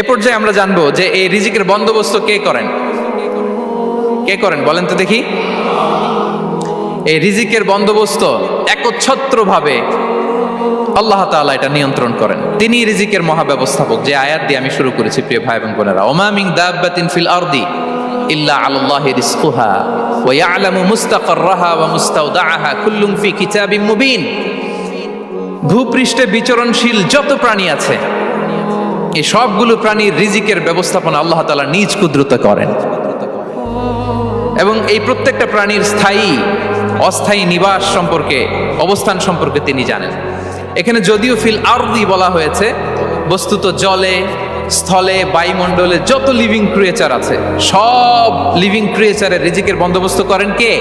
এ পর্যায়ে আমরা জানব যে এই রিজিকের বন্দোবস্ত কে করেন? কে করেন? বলেন তো দেখি। এই রিজিকের বন্দোবস্ত একচ্ছত্রভাবে আল্লাহ তাআলা এটা নিয়ন্ত্রণ করেন। তিনি রিজিকের মহাব্যবস্থাপক, যে আয়াত দিয়ে আমি শুরু করেছি, প্রিয় ভাই এবং বোনেরা। ওমা মিন দাব্বাতিন ফিল আরদি ইল্লা আলাল্লাহি রিজকুহা ওয়া ইয়ালামু মুস্তাকাররাহা ওয়া মুস্তাওদাআহা কুল্লুম ফি কিতাবিম মুবিন। ভূপৃষ্ঠে বিচরণশীল যত প্রাণী আছে এই সবগুলো প্রাণীর রিজিকের ব্যবস্থাপনা আল্লাহ তাআলা নিজ কুদরতে করেন। এবং এই প্রত্যেকটা প্রাণীর স্থায়ী, অস্থায়ী নিবাস সম্পর্কে, অবস্থান সম্পর্কে তিনি জানেন। এখানে যদিও ফিল আরদি বলা হয়েছে, বস্তুত জলে, স্থলে, বায়ুমণ্ডলে যত লিভিং ক্রিয়েচার আছে, সব লিভিং ক্রিয়েচারের রিজিকের বন্দোবস্ত করেন কে?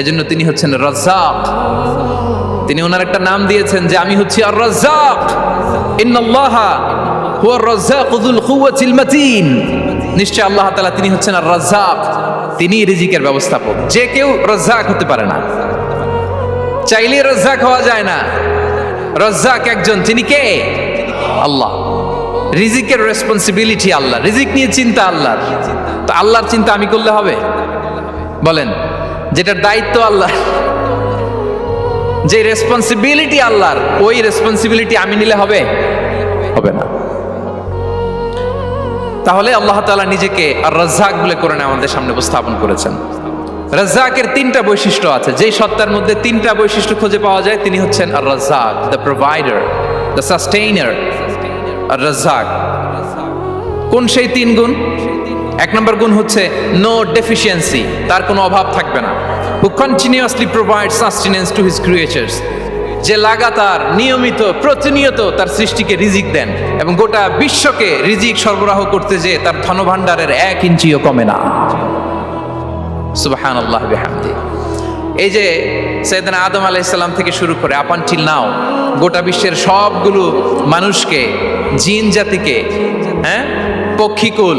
এজন্য তিনি হচ্ছেন রাজ্জাক। তিনি ওনার একটা নাম দিয়েছেন যে, আমি হচ্ছি আর রাজ্জাক ইন্নাল্লাহা হুয়া রাজ্জাক যুল কুওয়াতিল মাতিন। নিশ্চয় আল্লাহ তাআলা তিনি হচ্ছেন আর রাজ্জাক। তিনি রিজিকের ব্যবস্থাপক। যে কেউ রাজ্জাক হতে পারে না। চাইলে রাজ্জাক হওয়া যায় না। রাজ্জাক একজন। তিনি কে? আল্লাহ। রিজিকের রেসপন্সিবিলিটি আল্লাহ। রিজিক নিয়ে চিন্তা আল্লাহর। তো আল্লাহর চিন্তা আমি করলে হবে? বলেন, যেটার দায়িত্ব আল্লাহ। যে রেসপন্সিবিলিটি আল্লাহর, ওই রেসপন্সিবিলিটি আমি নিলে হবে? হবে না। তাহলে আল্লাহ তাআলা নিজেকে আর রাজ্জাক বলে করে আমাদের সামনে উপস্থাপন করেছেন। রাজ্জাকের তিনটা বৈশিষ্ট্য আছে। যেই সত্তার মধ্যে তিনটা বৈশিষ্ট্য খুঁজে পাওয়া যায়, তিনি হচ্ছেন আর রাজ্জাক দ্য প্রোভাইডার দ্য সাস্টেইনার আর রাজ্জাক কোন সেই তিন গুণ? এক নম্বর গুণ হচ্ছে নো ডেফিসিয়েন্সি তার কোনো অভাব থাকবে না। Who continuously provide sustenance to his creatures যে লাগাতার, নিয়মিত, প্রতিনিয়ত তার সৃষ্টিকে রিজিক দেন এবং গোটা বিশ্বকে রিজিক সরবরাহ করতে যে তার ধনভাণ্ডারের এক ইঞ্চিও কমে না। সুবাহান আল্লাহ বেহামদি। এই যে সৈয়দনা আদম আলাইসাল্লাম থেকে শুরু করে আপান টিল নাও গোটা বিশ্বের সবগুলো মানুষকে, জিন জাতিকে হ্যাঁ পক্ষীকুল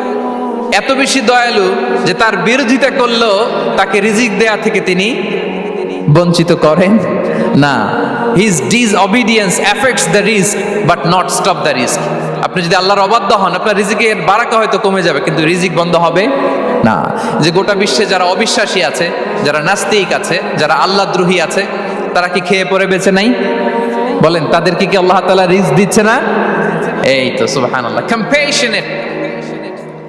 এত বেশি দয়ালু যে তার বিরোধিতা করলেও তাকে রিজিক দেয়া থেকে তিনি বঞ্চিত করেন। না his disobedience affects the risk but not stop the risk আপনি যদি আল্লাহর অবাধ্য হন, আপনার রিজিকের বারাকা হয়তো কমে যাবে, কিন্তু রিজিক বন্ধ হবে না। যে গোটা বিশ্বে যারা অবিশ্বাসী আছে, যারা নাস্তিক আছে, যারা আল্লাহ দ্রোহী আছে, তারা কি খেয়ে পরে বেঁচে নাই? বলেন, তাদেরকে কি আল্লাহ তালা রিস্ক দিচ্ছে না? এই তো সুবাহান আল্লাহ কম্পেশনেট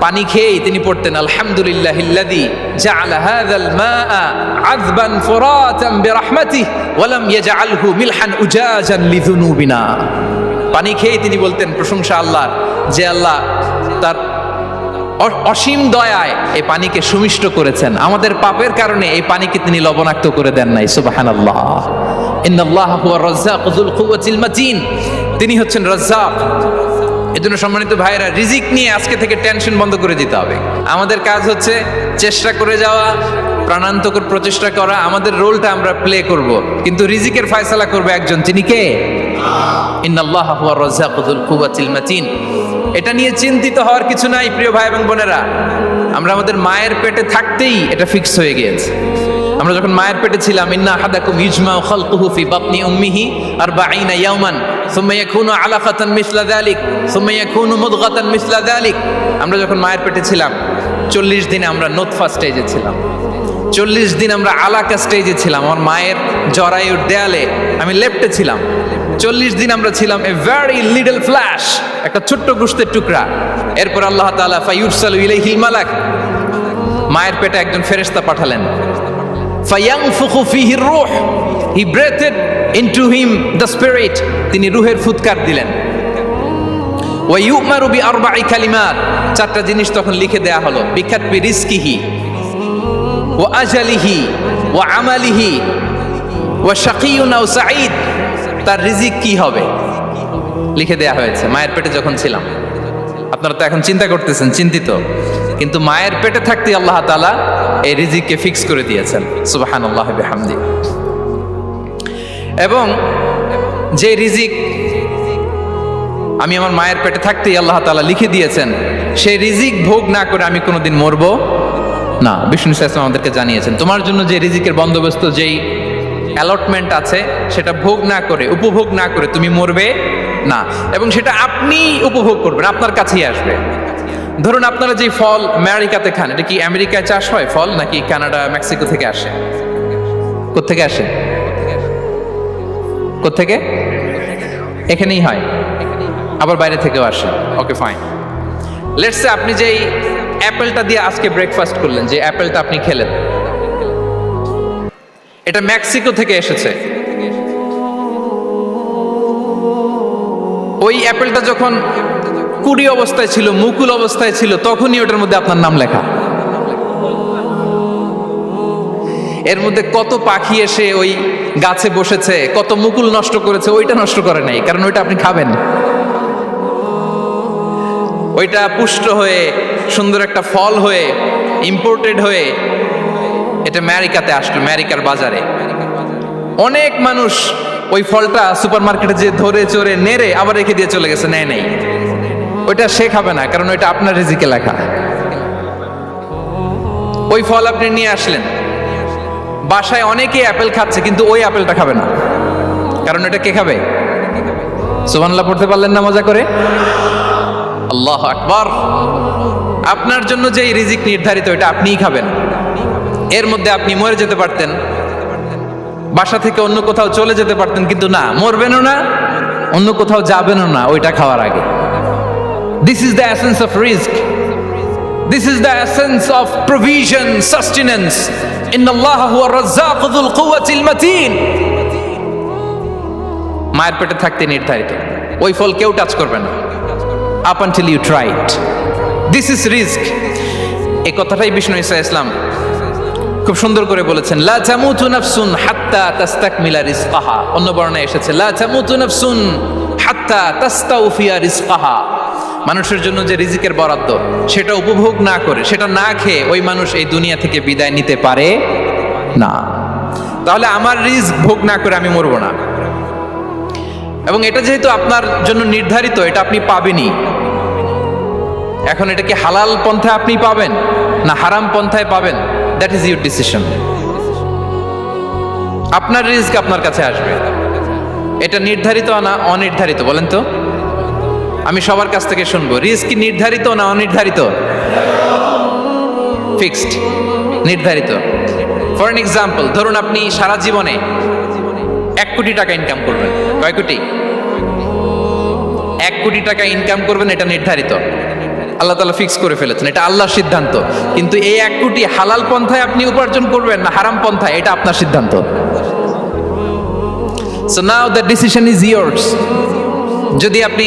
পানি খেয়েই তিনি পড়তেন, আলহামদুলিল্লাহ পানি খেয়েই তিনি বলতেন, প্রশংসা আল্লাহর যে আল্লাহ তার অসীম দয়ায় এই পানিকে সুমিষ্ট করেছেন। আমাদের পাপের কারণে এই পানিকে তিনি লবণাক্ত করে দেন নাই। সুবহানাল্লাহ। ইন্নাল্লাহ হুয়া তিনি হচ্ছেন রাজ্জাক। এজন্য সম্মানিত ভাইরা রিজিক নিয়ে আজকে থেকে টেনশন বন্ধ করে দিতে হবে। আমাদের কাজ হচ্ছে চেষ্টা করে যাওয়া, প্রাণান্তকর প্রচেষ্টা করা, আমাদের রোলটা আমরা প্লে করব। কিন্তু রিজিকের ফয়সালা করবে একজন, তিনি কে? এটা নিয়ে চিন্তিত হওয়ার কিছু নাই, প্রিয় ভাই এবং বোনেরা। আমরা আমাদের মায়ের পেটে থাকতেই এটা ফিক্স হয়ে গিয়েছে। আমরা যখন মায়ের পেটে ছিলাম, ইন্না আহাদাকুম ইজমা খালকুহু ফি বাতনি উম্মিহি আরবাঈনা ইয়াওমান, সুম্মা ইয়াকুনু আলাকাতান মিসলা যালিক, সুম্মা ইয়াকুনু মুদগাতান মিসলা যালিক। আমরা যখন মায়ের পেটে ছিলাম, চল্লিশ দিনে আমরা নোতফা স্টেজে ছিলাম। চল্লিশ দিন আমরা আলাকা স্টেজে ছিলাম। আমার মায়ের জরায়ুর দেয়ালে আমি লেফটে ছিলাম। চল্লিশ দিন আমরা ছিলাম এ ভেরি লিটল ফ্ল্যাশ একটা ছোট্ট গুস্তের টুকরা। এরপর আল্লাহ তাআলা ফায়ুরসালু ইলাইহিল মালাক, মায়ের পেটে একজন ফেরেশতা পাঠালেন। রূহ। He breathed into him the spirit তিনি রুহের ফুৎকার দিলেন। ওয়া ইউমারু বি আরবাঈ কালিমাত। চারটা জিনিস তখন লিখে দেয়া হলো। বিখাতবি রিজকিহি, ওয়া আজালিহি, ওয়া আমালিহি, ওয়া শাকিয়ুন আও সাঈদ। তার রিজিক কি হবে? লিখে দেয়া হয়েছে। মায়ের পেটে যখন ছিলাম। আপনারা তো এখন চিন্তা করতেছেন, চিন্তিত। কিন্তু মায়ের পেটে থাকতে আল্লাহ তাআলা এই রিজিককে ফিক্স করে দিয়েছেন। সুবহানাল্লাহ বিহামদি। এবং যে রিজিক আমি আমার মায়ের পেটে থাকতেই আল্লাহ তাআলা লিখে দিয়েছেন, সেই রিজিক ভোগ না করে আমি কোনোদিন মরবো না। বিষ্ণু ইসলাম আমাদেরকে জানিয়েছেন, তোমার জন্য যে রিজিকের বন্দোবস্ত, যেই অ্যালটমেন্ট আছে, সেটা ভোগ না করে, উপভোগ না করে তুমি মরবে না। এবং সেটা আপনি উপভোগ করবেন, আপনার কাছেই আসবে। ধরুন আপনারা যে ফল আমেরিকাতে খান, এটা কি আমেরিকায় চাষ হয় ফল নাকি কানাডা, মেক্সিকো থেকে আসে? কোত্থেকে আসে? কোত্থেকে? এখানেই হয়। আবার বাইরে থেকেও আসে। ওকে ফাইন লেটসে আপনি যেই অ্যাপেলটা দিয়ে আজকে ব্রেকফাস্ট করলেন, যে অ্যাপেলটা আপনি খেলেন, এটা মেক্সিকো থেকে এসেছে। ওই অ্যাপেলটা যখন কুড়ি অবস্থায় ছিল, মুকুল অবস্থায় ছিল, তখনই ওটার মধ্যে আপনার নাম লেখা। এর মধ্যে কত পাখি এসে ওই গাছে বসেছে, কত মুকুল নষ্ট করেছে, ওইটা নষ্ট করে নাই, কারণ ওইটা আপনি খাবেন। ওইটা পুষ্ট হয়ে, সুন্দর একটা ফল হয়ে ইম্পোর্টেড হয়ে, এটা আমেরিকাতে আসলো, আমেরিকার বাজারে। অনেক মানুষ ওই ফলটা সুপার মার্কেটে যে ধরে চড়ে নেড়ে আবার রেখে দিয়ে চলে গেছে, নেয় নেই। ওইটা সে খাবে না, কারণ ওইটা আপনার রিজিকে লেখা। ওই ফল আপনি নিয়ে আসলেন। বাসায় অনেকেই অ্যাপেল খাচ্ছে, কিন্তু ওই অ্যাপেলটা খাবে না। কারণ এটা কে খাবে? সুবহানাল্লাহ, পড়তে পারলেন না মজা করে? আল্লাহ আকবার। আপনার জন্য যে রিজিক নির্ধারিত এটা আপনিই খাবেন। এর মধ্যে আপনি মরে যেতে পারতেন। বাসা থেকে অন্য কোথাও চলে যেতে পারতেন, কিন্তু না, মরবেনও না, অন্য কোথাও যাবেনও না, ওইটা খাওয়ার আগে। This is the essence of risk this is the essence of provision sustenance ইন্নাল্লাহ হুয়া রাজ্জাক যুল কুওয়াতিল মাতিন মায়ের পেটে থাকতে নির্ধারিত। ওই ফল কেউ টাচ করবে না। Up until you tried this is risk এই কথাটাই বিষ্ণু ইসা ইসলাম খুব সুন্দর করে বলেছেন, লা তামুতু নাফসুন হাত্তা তাস্তাকমিলা রিজকাহা। অন্য বর্ণায় এসেছে, লা তামুতু নাফসুন হাত্তা তাস্তাউফিয়া রিজকাহা। মানুষের জন্য যে রিজিকের বরাদ্দ, সেটা উপভোগ না করে, সেটা না খেয়ে ওই মানুষ এই দুনিয়া থেকে বিদায় নিতে পারে না। তাহলে আমার রিস্ক ভোগ না করে আমি মরবো না। এবং এটা যেহেতু আপনার জন্য নির্ধারিত, এটা আপনি পাবেনই। এখন এটা কি হালাল পন্থায় আপনি পাবেন? না হারাম পন্থায় পাবেন? দ্যাট ইজ ইউর ডিসিশন আপনার রিস্ক আপনার কাছে আসবে। এটা নির্ধারিত না অনির্ধারিত, বলেন তো? আমি সবার কাছ থেকে শুনব। রিস্ক কি নির্ধারিত না অনির্ধারিত? ফিক্সড নির্ধারিত। ফর এন এক্সাম্পল ধরুন আপনি সারা জীবনে এক কোটি টাকা ইনকাম করবেন। কয় কোটি? এক কোটি টাকা ইনকাম করবেন, এটা নির্ধারিত। আল্লাহ তালা ফিক্স করে ফেলেছেন, এটা আল্লাহর সিদ্ধান্ত। কিন্তু এই এক কোটি হালাল পন্থায় আপনি উপার্জন করবেন না হারাম পন্থায়, এটা আপনার সিদ্ধান্ত। So now the decision is yours যদি আপনি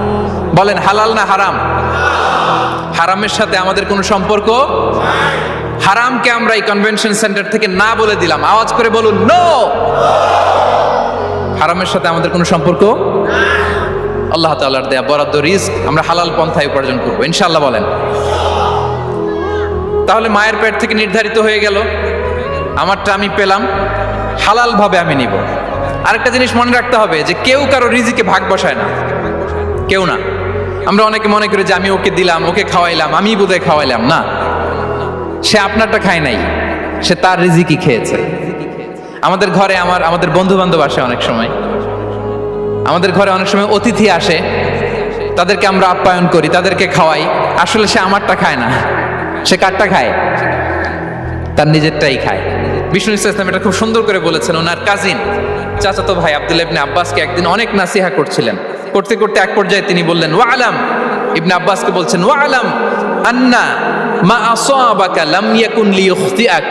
বলেন, হালাল না হারাম? হারামের সাথে আমাদের কোনো সম্পর্ক হারামকে আমরা এই কনভেনশন সেন্টার থেকে না বলে দিলাম। আওয়াজ করে বলুন নো হারামের সাথে আমাদের কোনো সম্পর্ক আল্লাহ তাআলার দেয়া বরাদ্দ রিস্ক আমরা হালাল পন্থায় উপার্জন করব। ইনশাল্লাহ বলেন। তাহলে মায়ের পেট থেকে নির্ধারিত হয়ে গেল। আমারটা আমি পেলাম। হালাল ভাবে আমি নিব। আরেকটা জিনিস মনে রাখতে হবে যে কেউ কারও রিজিকে ভাগ বসায় না। কেউ না। আমরা অনেকে মনে করি যে আমি ওকে দিলাম, ওকে খাওয়াইলাম আমি বোধহয় খাওয়াইলাম, না। সে আপনারটা খায় নাই, সে তার রিজিকই খেয়েছে। আমাদের ঘরে আমার, আমাদের বন্ধু বান্ধব আসে অনেক সময়। আমাদের ঘরে অনেক সময় অতিথি আসে, তাদেরকে আমরা আপ্যায়ন করি, তাদেরকে খাওয়াই। আসলে সে আমারটা খায় না, সে কারটা খায়? তার নিজেরটাই খায়। বিষ্ণু ইসলাম এটা খুব সুন্দর করে বলেছেন, ওনার কাজিন চাচাতো ভাই ইবনে আব্বাসকে একদিন অনেক নাসিহা করছিলেন। করতে করতে এক পর্যায়ে তিনি বললেন ওয়া আলাম ইবনে আব্বাসকে বলছেন ওয়া আলাম আন্না মা আসাবাকা লাম ইয়াকুন লিইখতিআক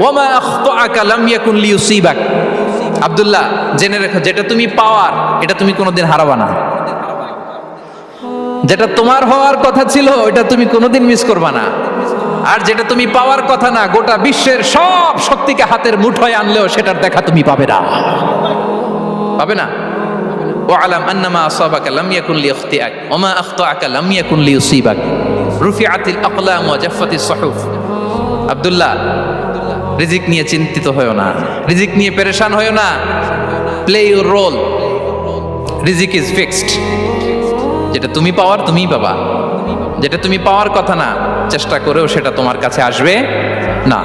ওয়া মা আখতাআকা লাম ইয়াকুন লিইউসিবাক। আব্দুল্লাহ, জেনে রেখো, যেটা তুমি পাওয়ার, এটা তুমি কোনোদিন হারাবা না। যেটা তোমার হওয়ার কথা ছিল ওটা তুমি কোনোদিন মিস করবা না। আর যেটা তুমি পাওয়ার কথা না, গোটা বিশ্বের সব শক্তিকে হাতের মুঠোয় আনলেও সেটার দেখা তুমি পাবে না। পাবে না? ওয়ালাম আন্নামা আসাবাকা লাম ইয়াকুন লিয়াখতিআক ওমা আখতাআকা লাম ইয়াকুন লিউসিবাক রুফিআতিল আকলাম ওয়া জাফফাতিস সুহুফ। আব্দুল্লাহ, রিজিক নিয়ে চিন্তিত হয়েও না। রিজিক নিয়ে পেরেশান হয়েও না। প্লে ইউর রোল রিজিক ইজ ফিক্সড যেটা তুমি পাওয়ার তুমিই পাবা। যেটা তুমি পাওয়ার কথা না, চেষ্টা করেও সেটা তোমার কাছে আসবে না।